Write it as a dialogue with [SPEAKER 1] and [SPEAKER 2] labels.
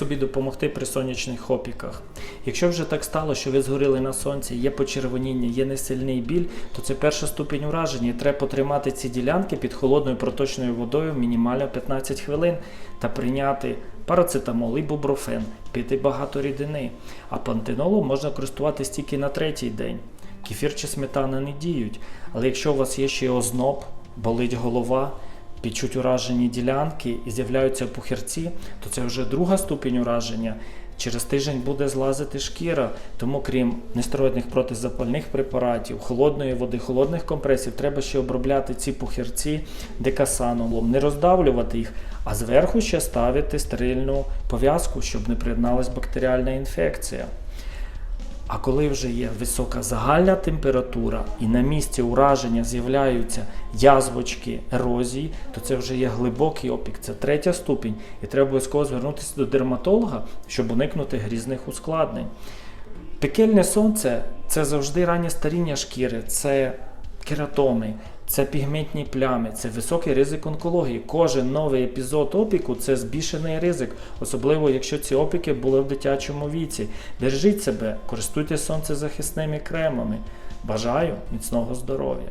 [SPEAKER 1] собі допомогти при сонячних опіках? Якщо вже так стало, що ви згоріли на сонці, є почервоніння, є несильний біль, то це перша ступінь ураження. І треба потримати ці ділянки під холодною проточною водою мінімально 15 хвилин та прийняти парацетамол і буброфен, пити багато рідини. А пантенолом можна користуватись тільки на третій день. Кефір чи сметана не діють. Але якщо у вас є ще озноб, болить голова, підчуть уражені ділянки і з'являються пухирці, то це вже друга ступінь ураження. Через тиждень буде злазити шкіра, тому крім нестероїдних протизапальних препаратів, холодної води, холодних компресів, треба ще обробляти ці пухирці декасанолом, не роздавлювати їх, а зверху ще ставити стерильну пов'язку, щоб не приєдналась бактеріальна інфекція. А коли вже є висока загальна температура і на місці ураження з'являються язвочки, ерозії, то це вже є глибокий опік, це третя ступінь, і треба обов'язково звернутися до дерматолога, щоб уникнути грізних ускладнень. Пекельне сонце це завжди раннє старіння шкіри, це кератоми, це пігментні плями, це високий ризик онкології. Кожен новий епізод опіку це збільшений ризик, особливо якщо ці опіки були в дитячому віці. Держіть себе, користуйтесь сонцезахисними кремами. Бажаю міцного здоров'я!